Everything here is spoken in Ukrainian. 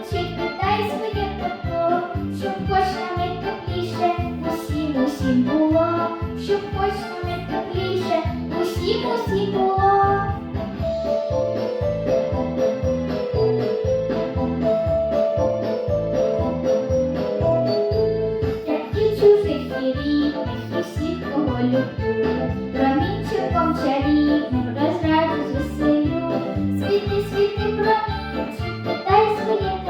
Мовчить, питай тепло, щоб хоч найтепліше усім усім було, щоб хоч найтепліше усім усім було. Як чужих і рідних, усіх, кого люблю, промінчиком чарівним розраду звеселю, світи, світи промінчик, питай своє.